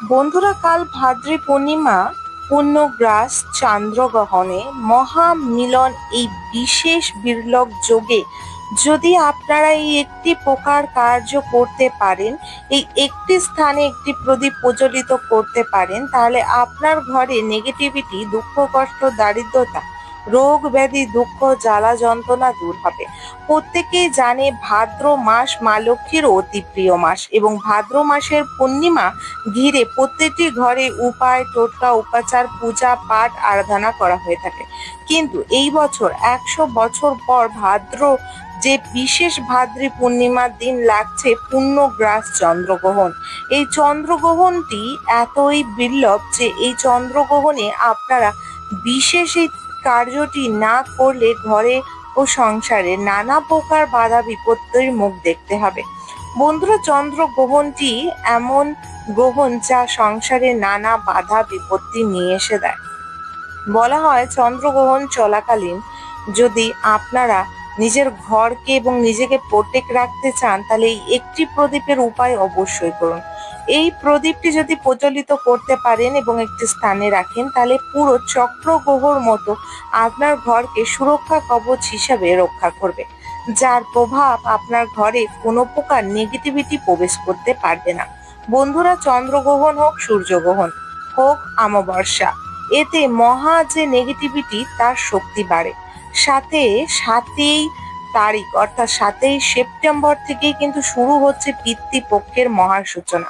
বন্ধুরা, কাল ভাদ্রে পূর্ণিমা পূর্ণগ্রাস চন্দ্রগ্রহণে মহামিলন এই বিশেষ বিরলভ যোগে যদি আপনারা এই একটি প্রকার কার্য করতে পারেন, এই একটি স্থানে একটি প্রদীপ প্রজ্বলিত করতে পারেন, তাহলে আপনার ঘরে নেগেটিভিটি দুঃখ, কষ্ট, দারিদ্রতা রোগ ব্যাধি, দুঃখ, জ্বালা যন্ত্রণা দূর হবে। প্রত্যেকেই জানে ভাদ্র মাস মা লক্ষ্মীর অতি প্রিয় মাস এবং ভাদ্র মাসের পূর্ণিমা ঘিরে প্রত্যেকটি ঘরে উপায়, টোটকা, উপাচার, পূজা, পাঠ, আরাধনা করা হয়ে থাকে। কিন্তু এই বছর একশো বছর পর ভাদ্র যে বিশেষ ভাদ্রী পূর্ণিমার দিন লাগছে পূর্ণগ্রাস চন্দ্রগ্রহণ। এই চন্দ্রগ্রহণটি এতই বিরলভ যে এই চন্দ্রগ্রহণে আপনারা বিশেষ এই কার্যটি না করলে ঘরে ও সংসারে নানা প্রকার বাধা বিপত্তির মুখ দেখতে হবে। বন্ধুরা চন্দ্র গ্রহণটি এমন গ্রহণ যা সংসারে নানা বাধা বিপত্তি নিয়ে এসে দেয়। বলা হয়, চন্দ্রগ্রহণ চলাকালীন যদি আপনারা নিজের ঘরকে এবং নিজেকে প্রোটেক্ট রাখতে চান, তাহলে এই একটি প্রদীপের উপায় অবশ্যই করুন। এই প্রদীপটি যদি প্রজ্বলিত করতে পারেন এবং একটি স্থানে রাখেন, তাহলে পুরো চক্রগ্রহর মতো আপনার ঘরকে সুরক্ষা কবচ হিসাবে রক্ষা করবে, যার প্রভাব আপনার ঘরে কোনো প্রকার নেগেটিভিটি প্রবেশ করতে পারবে না। বন্ধুরা, চন্দ্রগ্রহণ হোক, সূর্যগ্রহণ হোক, অমাবস্যা, এতে মহা যে নেগেটিভিটি তার শক্তি বাড়ে। সাথে সাতই তারিখ, অর্থাৎ সাতই সেপ্টেম্বর থেকেই কিন্তু শুরু হচ্ছে পিতৃপক্ষের মহা সূচনা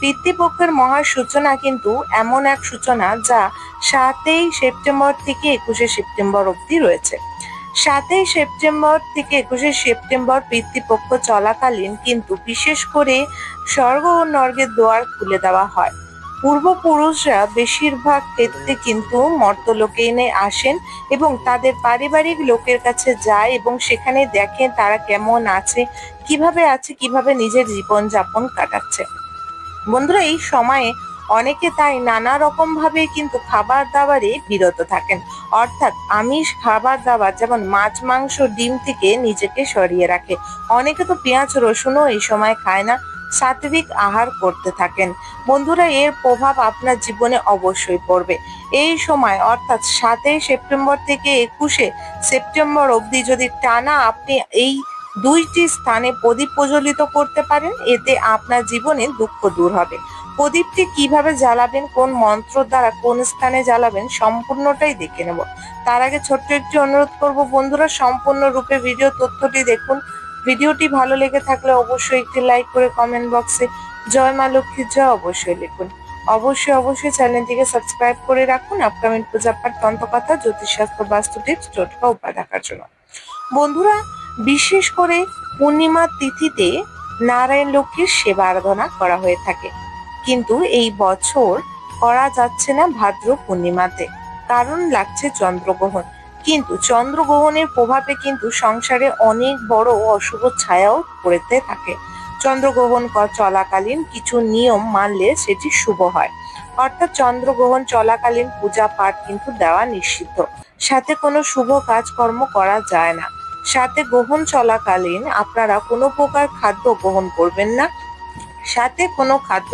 পিতৃপক্ষের মহা সূচনা কিন্তু এমন এক সূচনা যা সাতই সেপ্টেম্বর থেকে একুশে সেপ্টেম্বর অবধি রয়েছে। সাতই সেপ্টেম্বর থেকে একুশে সেপ্টেম্বর পিতৃপক্ষ চলাকালীন কিন্তু বিশেষ করে স্বর্গ ও নর্গের দোয়ার খুলে দেওয়া হয়। পূর্বপুরুষরা বেশিরভাগ ক্ষেত্রে কিন্তু মর্তলোকে এনে আসেন এবং তাদের পারিবারিক লোকের কাছে যায় এবং সেখানে দেখেন তারা কেমন আছে, কীভাবে আছে, কীভাবে নিজের জীবন যাপন কাটাচ্ছে। বন্ধুরা, এই সময়ে অনেকে তাই নানা রকম ভাবে কিন্তু খাবার দাবারে বিরত থাকেন। অর্থাৎ আমিষ খাবার দাবার যেমন মাছ, মাংস, ডিম থেকে নিজেকে সরিয়ে রাখে। অনেকে তো পেঁয়াজ, রসুনও এই সময় খায় না। সাত্বিক আহার করতে থাকেন। বন্ধুরা, এর প্রভাব আপনার জীবনে অবশ্যই পড়বে। এই সময়, অর্থাৎ সাতই সেপ্টেম্বর থেকে একুশে সেপ্টেম্বর অবধি যদি টানা আপনি এই দুইটি স্থানে প্রদীপ প্রজ্বলিত করতে পারেন, এতে আপনার জীবনে দুঃখ দূর হবে। প্রদীপটি কীভাবে জ্বালাবেন, কোন মন্ত্র দ্বারা কোন স্থানে জ্বালাবেন, সম্পূর্ণটাই দেখে নেব। তার আগে ছোট্ট একটি অনুরোধ করব বন্ধুরা সম্পূর্ণ রূপে ভিডিও তথ্যটি দেখুন। ভিডিওটি ভালো লেগে থাকলে অবশ্যই একটি লাইক করে কমেন্ট বক্সে জয় মা লক্ষ্মীর জয় অবশ্যই লিখুন। অবশ্যই অবশ্যই চ্যানেলটিকে সাবস্ক্রাইব করে রাখুন আপকামিং পূজা পাঠ তন্ত্রকথা, জ্যোতিষশাস্ত্র, বাস্তু টিপস টোটকা উপায় দেখার জন্য। বন্ধুরা, বিশেষ করে পূর্ণিমার তিথিতে নারায়ণ লক্ষ্মীর সেবা আরাধনা করা হয়ে থাকে। কিন্তু এই বছর করা যাচ্ছে না ভাদ্র পূর্ণিমাতে, কারণ লাগছে চন্দ্রগ্রহণ। কিন্তু চন্দ্রগ্রহণের প্রভাবে কিন্তু সংসারে অনেক বড় অশুভ ছায়াও পড়তে থাকে। চন্দ্রগ্রহণ চলাকালীন কিছু নিয়ম মানলে সেটি শুভ হয়। অর্থাৎ চন্দ্রগ্রহণ চলাকালীন পূজা পাঠ কিন্তু দেওয়া নিষিদ্ধ। সাথে কোনো শুভ কাজকর্ম করা যায় না। সাথে গ্রহণ চলাকালীন আপনারা কোনো প্রকার খাদ্য গ্রহণ করবেন না। সাথে কোনো খাদ্য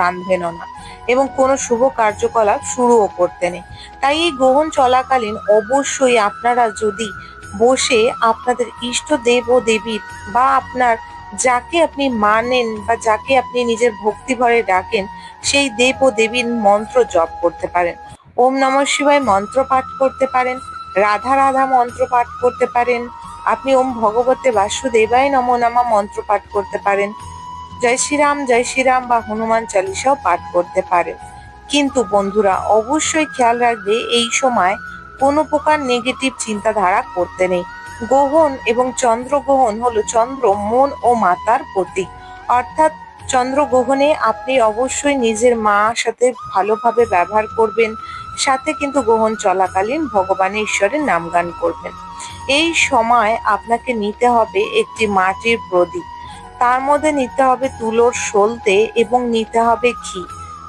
রাঁধবেনও না। এবং কোনো শুভ কার্যকলাপ শুরুও করতে নেই। তাই এই গ্রহণ চলাকালীন অবশ্যই আপনারা যদি বসে আপনাদের ইষ্ট দেব দেবীর বা আপনার যাকে আপনি মানেন বা যাকে আপনি নিজের ভক্তি ভরে ডাকেন, সেই দেব ও দেবীর মন্ত্র জপ করতে পারেন। ওম নম শিবায় মন্ত্র পাঠ করতে পারেন, রাধা রাধা মন্ত্র পাঠ করতে পারেন, আপনি ওম ভগবতে বাসুদেবায় নম নামা মন্ত্র পাঠ করতে পারেন। জয় শ্রীরাম জয় শ্রীরাম বা হনুমান চালিসাও পাঠ করতে পারে। কিন্তু বন্ধুরা, অবশ্যই খেয়াল রাখবে, এই সময় কোনো প্রকার নেগেটিভ চিন্তাধারা করতে নেই। গ্রহণ এবং চন্দ্রগ্রহণ হলো চন্দ্র, মন ও মাতার প্রতীক। অর্থাৎ চন্দ্রগ্রহণে আপনি অবশ্যই নিজের মা সাথে ভালোভাবে ব্যবহার করবেন, সাথে কিন্তু গ্রহণ চলাকালীন ভগবান ঈশ্বরের নাম গান করবেন। এই সময় আপনাকে নিতে হবে একটি মাটির প্রদীপ। তার মধ্যে নিতে হবে তুলোর সলতে এবং নিতে হবে ঘি।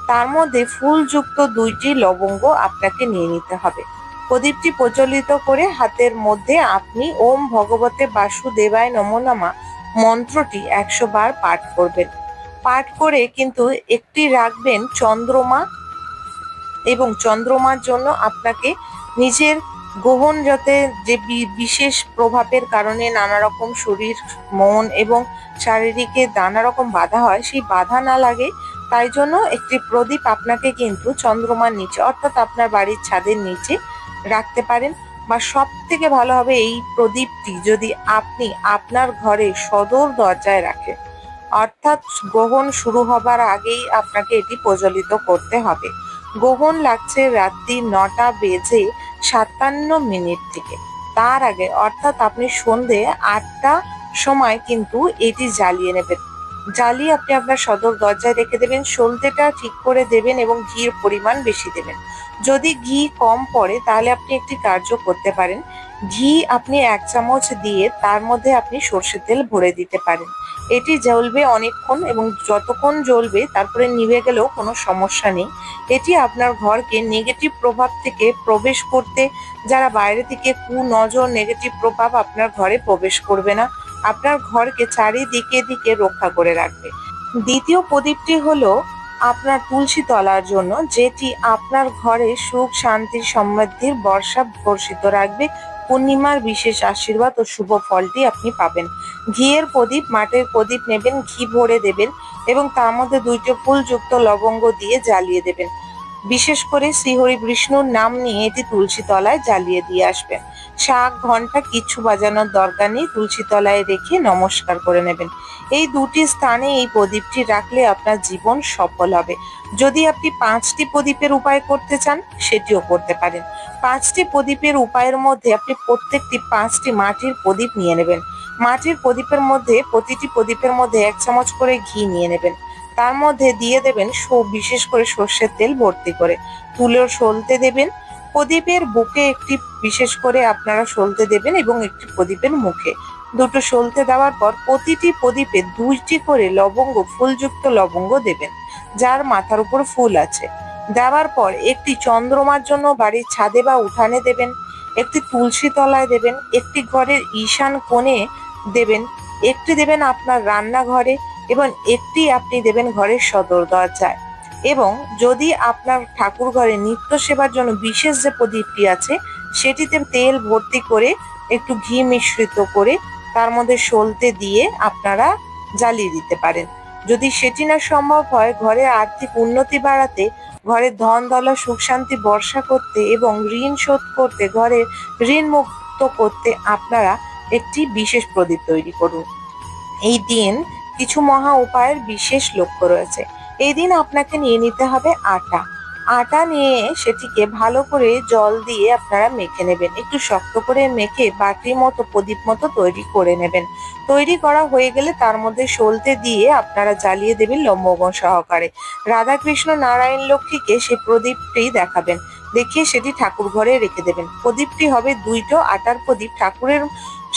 তার মধ্যে ফুলযুক্ত দুইটি লবঙ্গ আপনাকে নিয়ে নিতে হবে। প্রদীপটি প্রচলিত করে হাতের মধ্যে আপনি ওম ভগবতে বাসুদেবায় নমনামা মন্ত্রটি একশো বার পাঠ করবেন। পাঠ করে কিন্তু একটি রাখবেন চন্দ্রমা এবং চন্দ্রমার জন্য আপনাকে নিজের গ্রহণ যাতে যে বিশেষ প্রভাবের কারণে নানা রকম শরীর, মন এবং শারীরিকে নানা রকম বাধা হয়, সেই বাধা না লাগে, তাই জন্য একটি প্রদীপ আপনাকে কিন্তু চন্দ্রমার নিচে, অর্থাৎ আপনার বাড়ির ছাদের নিচে রাখতে পারেন। বা সব থেকে ভালো হবে এই প্রদীপটি যদি আপনি আপনার ঘরে সদর দরজায় রাখেন। অর্থাৎ গ্রহণ শুরু হবার আগেই আপনাকে এটি প্রজ্বলিত করতে হবে। গ্রহণ লাগছে রাত্রি নটা বেজে সাতান্ন মিনিট থেকে। তার আগে, অর্থাৎ আপনি সন্ধে আটটা সময় কিন্তু এটি জ্বালিয়ে নেবেন। জ্বালিয়ে আপনি আপনার সদর দরজায় রেখে দেবেন সলতেটা ঠিক করে দেবেন এবং ঘির পরিমাণ বেশি দেবেন। যদি ঘি কম পড়ে, তাহলে আপনি একটি কার্য করতে পারেন। ঘি আপনি এক চামচ দিয়ে তার মধ্যে আপনি সর্ষের তেল ভরে দিতে পারেন। এটি জ্বলবে অনেকক্ষণ এবং যতক্ষণ জ্বলবে তারপরে নিভে গেলেও কোনো সমস্যা নেই। এটি আপনার ঘরকে নেগেটিভ প্রভাব থেকে প্রবেশ করতে, যারা বাইরে থেকে কুনজর নেগেটিভ প্রভাব আপনার ঘরে প্রবেশ করবে না। আপনার ঘরকে চারিদিকে দিকে রক্ষা করে রাখবে। দ্বিতীয় প্রদীপটি হলো আপনার তুলসী তলার জন্য, যেটি আপনার ঘরে সুখ, শান্তি, সমৃদ্ধির বর্ষা বর্ষিত রাখবে। পূর্ণিমার বিশেষ আশীর্বাদ ও শুভ ফলটি আপনি পাবেন। ঘিয়ের প্রদীপ, মাটির প্রদীপ নেবেন, ঘি ভরে দেবেন এবং তার মধ্যে দুইটি ফুলযুক্ত লবঙ্গ দিয়ে জ্বালিয়ে দেবেন। বিশেষ করে শ্রীহরি বিষ্ণুর নাম নিয়ে এটি তুলসী তলায় জ্বালিয়ে দিয়ে আসবেন। শাক, ঘণ্টা, কিচ্ছু বাজানোর দরকার নেই। তুলসী তলায় রেখে নমস্কার করে নেবেন। এই দুটি স্থানে এই প্রদীপটি রাখলে আপনার জীবন সফল হবে। যদি আপনি পাঁচটি প্রদীপের উপায় করতে চান, সেটিও করতে পারেন। পাঁচটি প্রদীপের উপায়ের মধ্যে আপনি প্রত্যেকটি পাঁচটি মাটির প্রদীপ নিয়ে নেবেন। মাটির প্রদীপের মধ্যে প্রতিটি প্রদীপের মধ্যে এক চামচ করে ঘি নিয়ে নেবেন। তার মধ্যে দিয়ে দেবেন বিশেষ করে সর্ষের তেল ভর্তি করে। তুলোর সলতে দেবেন। প্রদীপের বুকে একটি বিশেষ করে আপনারা সলতে দেবেন এবং একটি প্রদীপের মুখে। দুটো সলতে দেওয়ার পর প্রতিটি প্রদীপে দুইটি করে লবঙ্গ, ফুলযুক্ত লবঙ্গ দেবেন, যার মাথার উপর ফুল আছে। দেওয়ার পর একটি চন্দ্রমার জন্য বাড়ির ছাদে বা উঠানে দেবেন, একটি তুলসী তলায় দেবেন, একটি ঘরের ঈশান কোণে দেবেন, একটি দেবেন আপনার রান্নাঘরে এবং একটি আপনি দেবেন ঘরের সদর দরজায়। এবং যদি আপনার ঠাকুর ঘরে নিত্য সেবার জন্য বিশেষ যে প্রদীপটি আছে, সেটিতে তেল ভর্তি করে একটু ঘি মিশ্রিত করে তার মধ্যে সলতে দিয়ে আপনারা জ্বালিয়ে দিতে পারেন। যদি সেটি না সম্ভব হয়, ঘরে আর্থিক উন্নতি বাড়াতে ঘরের ধন দলা সুখ শান্তি বর্ষা করতে এবং ঋণ শোধ করতে, ঘরে ঋণ মুক্ত করতে আপনারা একটি বিশেষ প্রদীপ তৈরি করুন। এই দিন কিছু মহা উপায়ের বিশেষ লক্ষ্য রয়েছে। এই দিন আপনাকে নিয়ে নিতে হবে আটা। আটা নিয়ে সেটিকে ভালো করে জল দিয়ে আপনারা মেখে নেবেন। একটু শক্ত করে মেখে বাটির মতো, প্রদীপ মতো তৈরি করে নেবেন। তৈরি করা হয়ে গেলে তার মধ্যে সলতে দিয়ে আপনারা জ্বালিয়ে দেবেন লম্বগণ সহকারে। রাধাকৃষ্ণ নারায়ণ লক্ষ্মীকে সে প্রদীপটি দেখাবেন। দেখিয়ে সেটি ঠাকুর ঘরে রেখে দেবেন। প্রদীপটি হবে দুইটো আটার প্রদীপ ঠাকুরের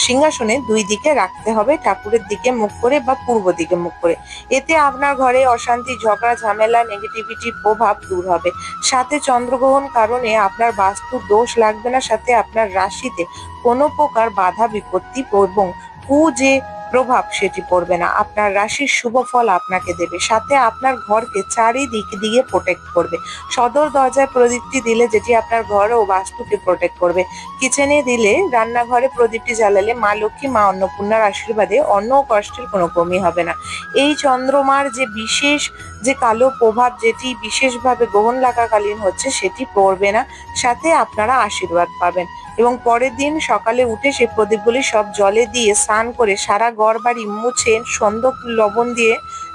সিংহাসনে দুই দিকে রাখতে হবে, ঠাকুরের দিকে মুখ করে বা পূর্ব দিকে মুখ করে। এতে আপনার ঘরে অশান্তি, ঝগড়া, ঝামেলা নেগেটিভিটির প্রভাব দূর হবে। সাথে চন্দ্রগ্রহণ কারণে আপনার বাস্তুর দোষ লাগবে না, সাথে আপনার রাশিতে কোনো প্রকার বাধা, বিপত্তি এবং কু যে প্রভাব সেটি পড়বে না। আপনার রাশির শুভ ফল আপনাকে দেবে। সাথে আপনার ঘরকে চারিদিক দিয়ে প্রোটেক্ট করবে। সদর দরজায় প্রদীপটি দিলে যেটি আপনার ঘর ও বাস্তুকে প্রোটেক্ট করবে। কিচেনে দিলে রান্নাঘরে প্রদীপটি জ্বালালে মা লক্ষ্মী, মা অন্নপূর্ণার আশীর্বাদে অন্ন ও কষ্টের কোনো কমই হবে না। এই চন্দ্রমার যে বিশেষ, যে কালো প্রভাব যেটি বিশেষভাবে গ্রহণ লাগাকালীন হচ্ছে, সেটি পড়বে না। সাথে আপনারা আশীর্বাদ পাবেন। এবং পরের দিন সকালে উঠে সে প্রদীপগুলি সব জলে দিয়ে স্নান করে সারা ঘর বাড়ি মুছে সন্দক লবণ দিয়ে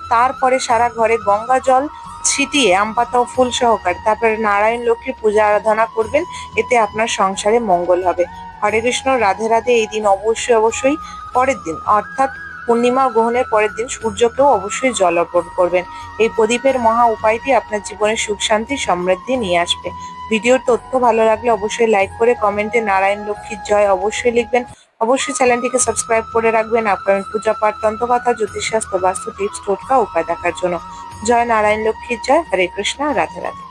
তারপরে সারা ঘরে গঙ্গা জল ছিটিয়ে আমপাতা ও ফুল সহকার তারপরে নারায়ণ লক্ষ্মীর পূজা আরাধনা করবেন। এতে আপনার সংসারে মঙ্গল হবে। হরে কৃষ্ণ, রাধে রাধে। এই দিন অবশ্যই অবশ্যই পরের দিন। অর্থাৎ পূর্ণিমা গ্রহণের পরের দিন সূর্যকেও অবশ্যই জল অর্পণ করবেন। এই প্রদীপের মহা উপায়টি আপনার জীবনে সুখ, শান্তি, সমৃদ্ধি নিয়ে আসবে। ভিডিওর তথ্য ভালো লাগলে অবশ্যই লাইক করে কমেন্টে নারায়ণ লক্ষ্মীর জয় অবশ্যই লিখবেন। অবশ্যই চ্যানেলটিকে সাবস্ক্রাইব করে রাখবেন। আপনার পূজা পাঠ, তন্ত্রকথা, জ্যোতিষশাস্ত্র, বাস্তু, টিপস, টোটকা, উপায় দেখার জন্য। জয় নারায়ণ লক্ষ্মীর জয়। হরে কৃষ্ণ, রাধে রাধে।